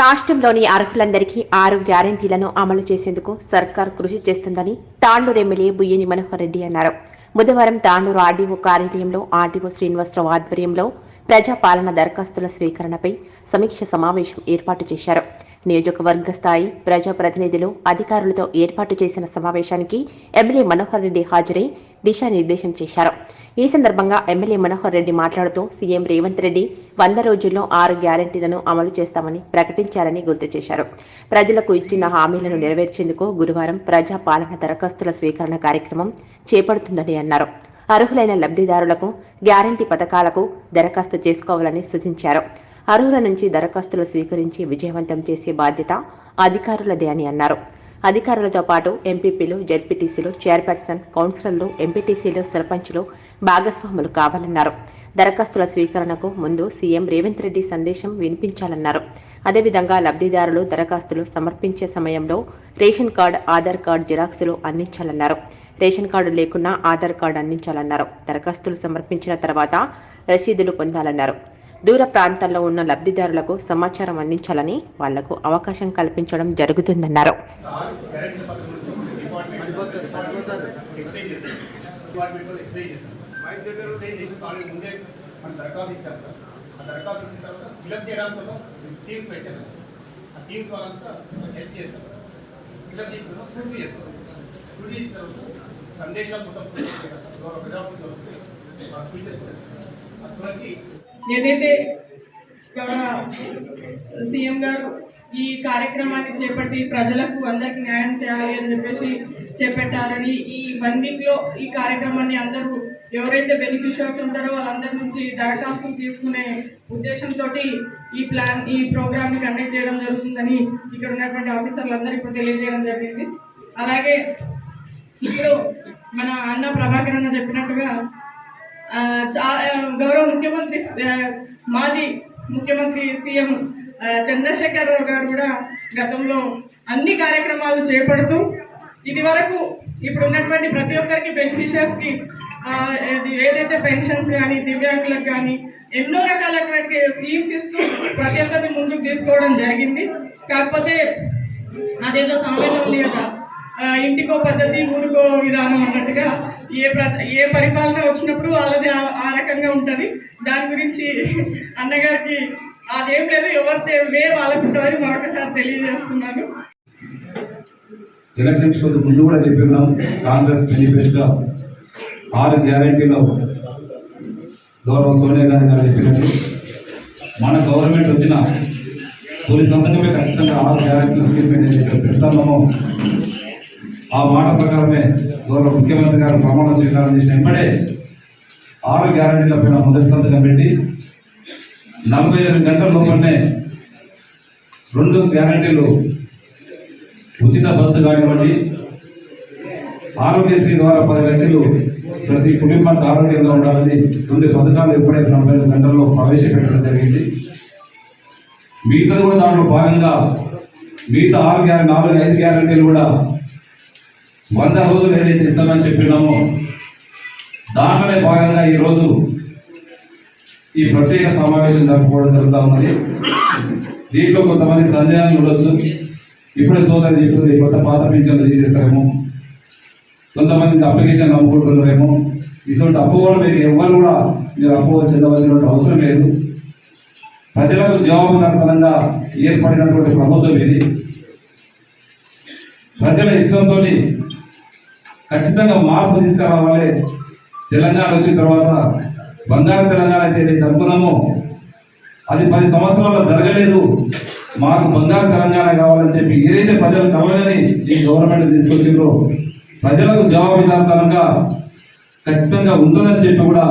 రాష్ట్రంలోని అర్హులందరికీ ఆరు గ్యారంటీలను అమలు చేసేందుకు సర్కార్ కృషి చేస్తుందని తాండూరు ఎమ్మెల్యే బుయ్యని మనోహర్ రెడ్డి అన్నారు. బుధవారం తాండూరు ఆర్డీఓ కార్యాలయంలో ఆర్డీఓ శ్రీనివాసరావు ఆధ్వర్యంలో ప్రజాపాలన దరఖాస్తుల స్వీకరణపై సమీక్ష సమావేశం ఏర్పాటు చేశారు. నియోజకవర్గ స్థాయి ప్రజాప్రతినిధులు అధికారులతో ఏర్పాటు చేసిన సమావేశానికి ఎమ్మెల్యే మనోహర్ రెడ్డి హాజరై దిశానిర్దేశం చేశారు. ఈ సందర్భంగా ఎమ్మెల్యే మనోహర్ రెడ్డి మాట్లాడుతూ సీఎం రేవంత్ రెడ్డి వంద రోజుల్లో ఆరు గ్యారంటీలను అమలు చేస్తామని ప్రకటించారని గుర్తు చేశారు. ప్రజలకు ఇచ్చిన హామీలను నెరవేర్చేందుకు గురువారం ప్రజా పాలన దరఖాస్తుల స్వీకరణ కార్యక్రమం చేపడుతుందని అన్నారు. అర్హులైన లబ్ధిదారులకు గ్యారంటీ పథకాలకు దరఖాస్తు చేసుకోవాలని సూచించారు. అర్హుల నుంచి దరఖాస్తులు స్వీకరించి విజయవంతం చేసే బాధ్యత అధికారులదే అని అన్నారు. అధికారులతో పాటు ఎంపీపీలు జడ్పీటీసీలు చైర్పర్సన్ కౌన్సిలర్లు ఎంపీటీసీలు సర్పంచులు భాగస్వాములు కావాలన్నారు. దరఖాస్తుల స్వీకరణకు ముందు సీఎం రేవంత్ రెడ్డి సందేశం వినిపించాలన్నారు. అదేవిధంగా లబ్ధిదారులు దరఖాస్తులు సమర్పించే సమయంలో రేషన్ కార్డు ఆధార్ కార్డు జిరాక్సులు అందించాలన్నారు. రేషన్ కార్డు లేకున్నా ఆధార్ కార్డు అందించాలన్నారు. దరఖాస్తులు సమర్పించిన తర్వాత రసీదులు పొందాలన్నారు. దూర ప్రాంతాల్లో ఉన్న లబ్ధిదారులకు సమాచారం అందించాలని వాళ్ళకు అవకాశం కల్పించడం జరుగుతుందన్నారు. డిపార్ట్మెంట్లో ఎక్స్ప్లెయిన్ ఆల్రెడీ ముందే మనం దరఖాస్తు ఇచ్చాం సార్. ఆ దరఖాస్తు ఇచ్చిన తర్వాత ఫిలప్ చేయడానికి కోసం టీమ్స్ పెట్టాను ఆ టీమ్స్ వాళ్ళంతా హెల్ప్ చేస్తారు సార్ ఫిలప్ చేసిన తర్వాత స్కూటీ చేస్తారు స్కూటీ చేసిన తర్వాత సందేశాలు మొత్తం ప్రజాపతి వస్తే స్పీచెస్ అటువంటి ఏదైతే గౌరవ సీఎం గారు ఈ కార్యక్రమాన్ని చేపట్టి ప్రజలకు అందరికి న్యాయం చేయాలి అని చెప్పేసి చేపట్టారని ఈ వన్ వీక్లో ఈ కార్యక్రమాన్ని అందరూ ఎవరైతే బెనిఫిషియర్స్ ఉంటారో వాళ్ళందరి నుంచి దరఖాస్తులు తీసుకునే ఉద్దేశంతో ఈ ప్లాన్ ఈ ప్రోగ్రామ్ని కండక్ట్ చేయడం జరుగుతుందని ఇక్కడ ఉన్నటువంటి ఆఫీసర్లందరూ ఇప్పుడు తెలియజేయడం జరిగింది. అలాగే ఇప్పుడు మన అన్న ప్రభాకర్ అన్న చెప్పినట్టుగా గౌరవ ముఖ్యమంత్రి మాజీ ముఖ్యమంత్రి సీఎం చంద్రశేఖర్ రావు గారు కూడా గతంలో అన్ని కార్యక్రమాలు చేపడుతూ ఇది వరకు ఇప్పుడు ఉన్నటువంటి ప్రతి ఒక్కరికి బెనిఫిషియర్స్కి ఏదైతే పెన్షన్స్ కానీ దివ్యాంగులకు కానీ ఎన్నో రకాలైనటువంటి స్కీమ్స్ ఇస్తూ ప్రతి ఒక్కరిని ముందుకు తీసుకోవడం జరిగింది. కాకపోతే అదేదో సమయం ఉంది కదా ఇంటికో పద్ధతి ఊరికో విధానం అన్నట్టుగా ఏ ప్ర ఏ పరిపాలన వచ్చినప్పుడు వాళ్ళది ఆ- ఆ రకంగా ఉంటుంది. దాని గురించి అన్నగారికి అదేం లేదు ఎవరితే వే వాళ్ళకు ఉంటుందని మరొకసారి తెలియజేస్తున్నాను. ఎలక్షన్స్ ముందు కూడా చెప్పినాం కాంగ్రెస్ మేనిఫెస్టో ఆరు గ్యారంటీలో గౌరవ సోనియా గాంధీ గారు చెప్పినట్టు మన గవర్నమెంట్ వచ్చిన తొలి సంతకమే ఖచ్చితంగా ఆరు గ్యారంటీల స్కీమ్ ఏదైతే పెడతామో. ఆ మాట ప్రకారమే గౌరవ ముఖ్యమంత్రి గారు ప్రమాణ స్వీకారం చేసిన వెంబడే ఆరు గ్యారంటీల పైన మొదటి సంతకం పెట్టి నలభై ఐదు గంటల లోపలనే రెండు గ్యారంటీలు ఉచిత బస్సు కానివ్వండి ఆరోగ్యశ్రీ ద్వారా పది లక్షలు ప్రతి కుటుంబానికి ఆరోగ్యంగా ఉండాలని రెండు పథకాలు ఎప్పుడైతే నలభై ఐదు గంటల్లో ప్రవేశపెట్టడం జరిగింది. మిగతా కూడా దాంట్లో భాగంగా మిగతా ఆరు గ్యారెంటీ నాలుగు ఐదు గ్యారెంటీలు కూడా వంద రోజులు ఏదైతే ఇస్తామని చెప్పినామో దాంట్లోనే భాగంగా ఈరోజు ఈ ప్రత్యేక సమావేశం జరుపుకోవడం జరుగుతూ ఉన్నది. దీంట్లో కొంతమంది సందేహాలు ఉండొచ్చు. ఇప్పుడే సోదరు చెప్పింది కొత్త పాత పింఛన్లు తీసేస్తారేమో. కొంతమందికి అప్లికేషన్ అమ్ముకుంటున్నారేమో ఇటువంటి అప్పుకోవడం మీకు ఎవ్వరు కూడా మీరు అప్పు చెందవలసినటువంటి అవసరం లేదు. ప్రజలకు జవాబుదారితనంగా ఏర్పడినటువంటి ప్రభుత్వం ఇది. ప్రజల ఇష్టంతో ఖచ్చితంగా మార్పు తీసుకురావాలి. తెలంగాణ వచ్చిన తర్వాత బంగారు తెలంగాణ అయితే ఏదైతే అనుకున్నామో అది పది సంవత్సరాల్లో జరగలేదు. మాకు బంగారు తెలంగాణ కావాలని చెప్పి ఏదైతే ప్రజలు కావాలని ఈ గవర్నమెంట్ తీసుకొచ్చిందో ప్రజలకు జవాబుదారితనంగా ఖచ్చితంగా ఉంటుందని చెప్పి కూడా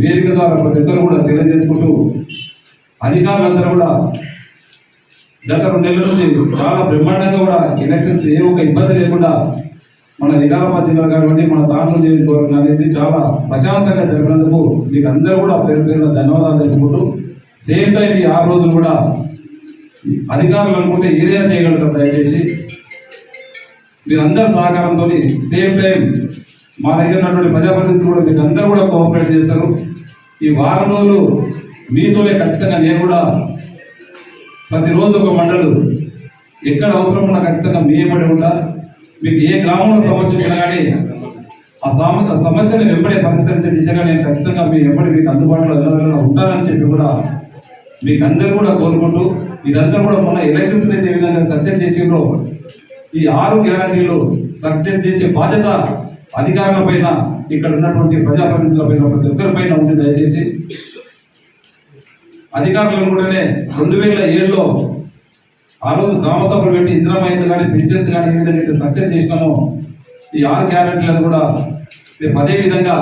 వేదిక ద్వారా ప్రతి ఒక్కరు కూడా తెలియజేసుకుంటూ అధికారులందరూ కూడా గత రెండు నెలల నుంచి చాలా బ్రహ్మాండంగా కూడా ఎలక్షన్స్ ఏ ఒక ఇబ్బంది లేకుండా మన నిజామాబాద్ జిల్లా కానివ్వండి మన తాండూరు నియోజకవర్గం అనేది చాలా ప్రశాంతంగా జరిపినందుకు మీకు అందరూ కూడా పేరు పేరున ధన్యవాదాలు తెలుపుకుంటూ సేమ్ టైం ఈ ఆరు రోజులు కూడా అధికారులు అనుకుంటే ఏదైనా చేయగలుగుతారు దయచేసి. మీరందరి సహకారంతో సేమ్ టైం మా దగ్గర ఉన్నటువంటి ప్రజాప్రతినిధులు కూడా మీరందరూ అందరూ కూడా కోఆపరేట్ చేస్తారు. ఈ వారం రోజులు మీతోనే ఖచ్చితంగా నేను కూడా ప్రతిరోజు ఒక మండలు ఎక్కడ అవసరం ఉన్నా ఖచ్చితంగా మీ వెంబడి ఉంటా. మీకు ఏ గ్రామంలో సమస్య ఉన్నా కానీ ఆ ఆ సమస్యను వెంబడే పరిష్కరించే దిశగా నేను ఖచ్చితంగా మీ వెంబడి మీకు అందుబాటులో ఎవరైనా ఉంటానని చెప్పి కూడా మీకు అందరు కూడా కోరుకుంటూ ఇదంతా కూడా మొన్న ఎలక్షన్స్ అయితే ఏ విధంగా సక్సెస్ చేసిండ్రో ఈ ఆరు గ్యారంటీలు సక్సెస్ చేసే బాధ్యత అధికారుల పైన ఇక్కడ ఉన్నటువంటి ప్రజాప్రతినిధుల పైన ప్రతి ఒక్కరి పైన ఉంది దయచేసి. అధికారులను కూడానే రెండు వేల ఏడులో ఆ రోజు గ్రామ సభలు పెట్టి ఇంద్రమైంది కానీ పెన్షన్స్ కానీ ఏ విధంగా సక్సెస్ చేసినామో ఈ ఆరు గ్యారెంటీలను కూడా రేపు అదే విధంగా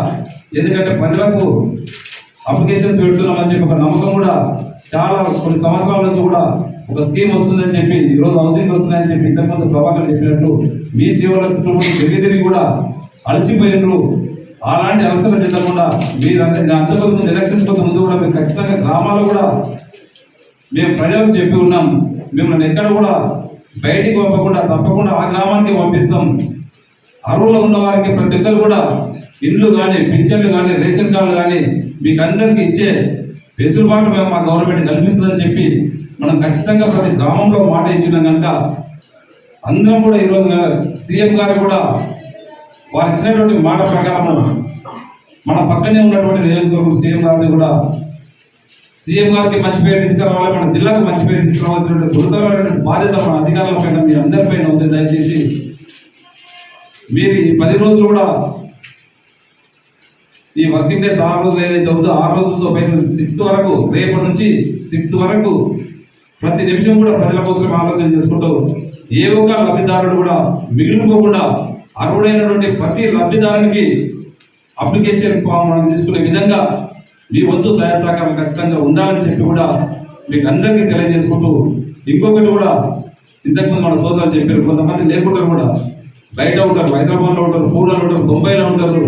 ఎందుకంటే ప్రజలకు అప్లికేషన్స్ పెడుతున్నామని చెప్పి ఒక నమ్మకం కూడా చాలా కొన్ని సంవత్సరాల నుంచి కూడా ఒక స్కీమ్ వస్తుందని చెప్పి ఈ రోజు హౌసింగ్ వస్తుందని చెప్పి ఇంతకుముందు ప్రభాకర్ చెప్పినట్టు మీ సేవల చుట్టూ తిరిగి తిరిగి కూడా అలసిపోయినరు అలాంటి అవసరం చెందకుండా మీరు అంతకు ముందు ఎలక్షన్స్ కొంత ముందు కూడా మేము ఖచ్చితంగా గ్రామాలు కూడా మేము ప్రజలకు చెప్పి ఉన్నాం. మిమ్మల్ని ఎక్కడ కూడా బయటికి పంపకుండా తప్పకుండా ఆ గ్రామానికి పంపిస్తాం. అరువులో ఉన్న వారికి ప్రతి ఒక్కరు కూడా ఇండ్లు కానీ పింఛన్లు కానీ రేషన్ కార్డులు కానీ మీకు అందరికీ ఇచ్చే వెసులుబాటు మేము మా గవర్నమెంట్ కల్పిస్తుందని చెప్పి మనం ఖచ్చితంగా ప్రతి గ్రామంలో మాట ఇచ్చినాం కనుక అందరం కూడా ఈరోజు సీఎం గారు కూడా వారు ఇచ్చినటువంటి మాట ప్రకారము మన పక్కనే ఉన్నటువంటి నియోజకవర్గం సీఎం గారిని కూడా సీఎం గారికి మంచి పేరు తీసుకురావాలి మన జిల్లాకు మంచి పేరు తీసుకురావాల్సినటువంటి గురుతరమైనటువంటి బాధ్యత మన అధికారుల పైన మీ అందరిపైన ఉంది. దయచేసి మీరు ఈ పది రోజులు కూడా ఈ వర్కింగ్ డేస్ ఆరు రోజులు ఏదైతే ఉందో ఆరు రోజులతో పైన సిక్స్త్ వరకు రేపటి నుంచి సిక్స్త్ వరకు ప్రతి నిమిషం కూడా ప్రజల కోసం ఆలోచన చేసుకుంటూ ఏ ఒక్క లబ్ధిదారుడు కూడా మిగిలిపోకుండా అర్హుడైనటువంటి ప్రతి లబ్ధిదారునికి అప్లికేషన్ ఫామ్ మనం తీసుకునే విధంగా మీ వంతు సహాయ సహకారం ఖచ్చితంగా ఉండాలని చెప్పి కూడా మీకు అందరికీ తెలియజేసుకుంటూ ఇంకొకటి కూడా ఇంతకుముందు మన సోదరులు చెప్పారు. కొంతమంది లేకుంటారు కూడా బయట ఉంటారు హైదరాబాద్లో ఉంటారు పూర్లో ఉంటారు బొంబాయిలో ఉంటారు.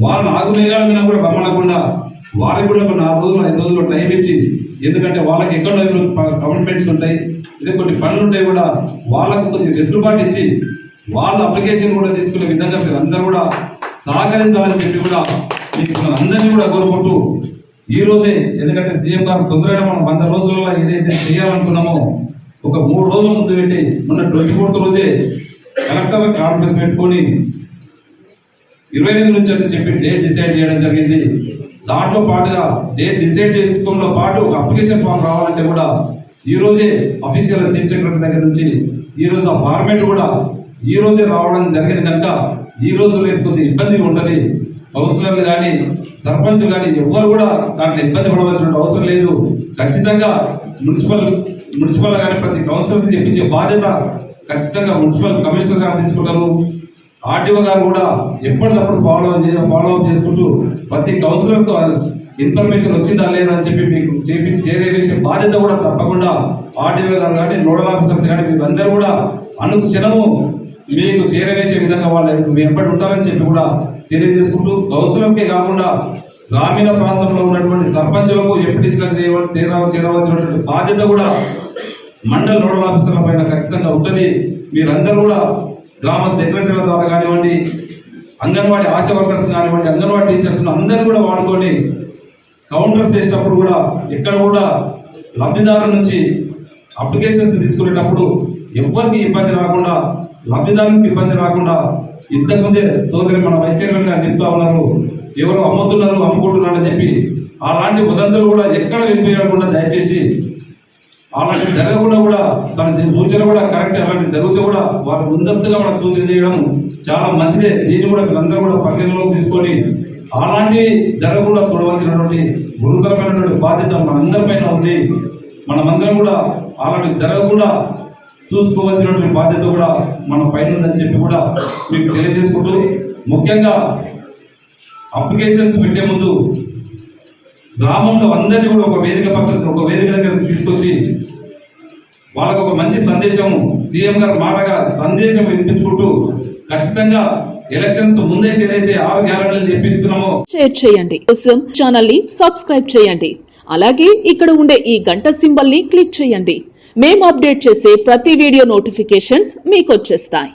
వాళ్ళ ఆగుమేఘాల మీద కూడా రమ్మనకుండా వారికి కూడా ఒక నాలుగు రోజులు ఐదు రోజులు టైం ఇచ్చి ఎందుకంటే వాళ్ళకి ఎక్కడో కమిట్మెంట్స్ ఉంటాయి ఇదే కొన్ని పనులు ఉంటాయి కూడా వాళ్ళకు కొంచెం వెసులుబాటు ఇచ్చి వాళ్ళ అప్లికేషన్ కూడా తీసుకునే విధంగా మీరు అందరూ కూడా సహకరించాలని చెప్పి కూడా మీకు మనం అందరినీ కూడా కోరుకుంటూ ఈ రోజే ఎందుకంటే సీఎం గారు తొందరగా మనం వంద రోజుల్లో ఏదైతే చేయాలనుకున్నామో ఒక మూడు రోజుల ముందు పెట్టి మొన్న ట్వంటీ ఫోర్త్ రోజే కలెక్టర్ కాన్ఫరెన్స్ పెట్టుకొని ఇరవై ఎనిమిది నుంచి అంటే చెప్పి డేట్ డిసైడ్ చేయడం జరిగింది. దాంట్లో పాటుగా డేట్ డిసైడ్ చేసుకోవడంలో పాటు ఒక అప్లికేషన్ ఫామ్ రావాలంటే కూడా ఈ రోజే అఫీషియల్ చీఫ్ సెక్రటరీ దగ్గర నుంచి ఈ రోజు ఆ ఫార్మేట్ కూడా ఈ రోజే రావడం జరిగింది కనుక ఈ రోజు రేపు కొద్దిగా ఇబ్బంది ఉంటుంది. కౌన్సిలర్లు కానీ సర్పంచ్ కానీ ఎవ్వరు కూడా దాంట్లో ఇబ్బంది పడవలసిన అవసరం లేదు. ఖచ్చితంగా మున్సిపల్ మున్సిపల్ కానీ ప్రతి కౌన్సిలర్ చెప్పించే బాధ్యత ఖచ్చితంగా మున్సిపల్ కమిషనర్ గారు తీసుకుంటారు. ఆర్టీఓ గారు కూడా ఎప్పటికప్పుడు ఫాలో ఫాలో అప్ చేసుకుంటూ ప్రతి కౌన్సిలర్కు ఇన్ఫర్మేషన్ వచ్చిందా లేదా అని చెప్పి మీకు చేపించి చేరేసే బాధ్యత కూడా తప్పకుండా ఆర్టీఓ గారు కానీ నోడల్ ఆఫీసర్స్ కానీ మీకు అందరూ కూడా అనుక్షణము మీకు చేరవేసే విధంగా వాళ్ళు మీ ఎప్పటి ఉంటారని చెప్పి కూడా తెలియజేసుకుంటూ కౌన్సిలర్కే కాకుండా గ్రామీణ ప్రాంతంలో ఉన్నటువంటి సర్పంచులకు ఎంపీటీసీలకు చేరవ చేరవలసినటువంటి బాధ్యత కూడా మండల నోడల్ ఆఫీసర్ల పైన ఖచ్చితంగా ఉంటుంది. మీరందరూ కూడా గ్రామ సెక్రటరీల ద్వారా కానివ్వండి అంగన్వాడీ ఆశా వర్కర్స్ కానివ్వండి అంగన్వాడీ టీచర్స్ అందరినీ కూడా వాడుకొని కౌంటర్స్ చేసేటప్పుడు కూడా ఎక్కడ కూడా లబ్ధిదారుల నుంచి అప్లికేషన్స్ తీసుకునేటప్పుడు ఎవరికి ఇబ్బంది రాకుండా లబ్ధిదారునికి ఇబ్బంది రాకుండా ఇంతకుముందే సోదరి మన వైద్యరన్ గారు చెప్తా ఉన్నారు ఎవరు అమ్ముతున్నారు అమ్ముకుంటున్నారు అని చెప్పి అలాంటి ఉదంతులు కూడా ఎక్కడ వెళ్ళిపోయకుండా దయచేసి ఆలోచన జరగకుండా కూడా తన సూచన కూడా కరెక్ట్ అలాంటి జరిగితే కూడా వారు ముందస్తుగా మనకు సూచన చేయడం చాలా మంచిదే. దీన్ని కూడా మీరందరూ కూడా పరిగణలోకి తీసుకొని అలాంటివి జరగకుండా చూడవలసినటువంటి గురుతరమైనటువంటి బాధ్యత మనందరిపైన ఉంది. మనమందరం కూడా అలాంటివి జరగకుండా చూసుకోవాల్సినటువంటి బాధ్యత కూడా మన పైన ఉందని చెప్పి కూడా మీకు తెలియజేసుకుంటూ ముఖ్యంగా అప్లికేషన్స్ పెట్టే ముందు గ్రామంలో అందరినీ కూడా ఒక వేదిక పక్కన ఒక వేదిక దగ్గర తీసుకొచ్చి వాళ్ళకు ఒక మంచి సందేశం సీఎం గారు మాటగా సందేశం వినిపించుకుంటూ ఖచ్చితంగా ఎలక్షన్స్ ముందైతే ఏదైతే ఆరు గ్యారెంటీలు చెప్పిస్తున్నామో షేర్ చేయండి. కోసం ఛానల్ని సబ్స్క్రైబ్ చేయండి. అలాగే ఇక్కడ ఉండే ఈ గంట సింబల్ని క్లిక్ చేయండి. మేము అప్డేట్ చేసే ప్రతి వీడియో నోటిఫికేషన్స్ మీకు వచ్చేస్తాయి.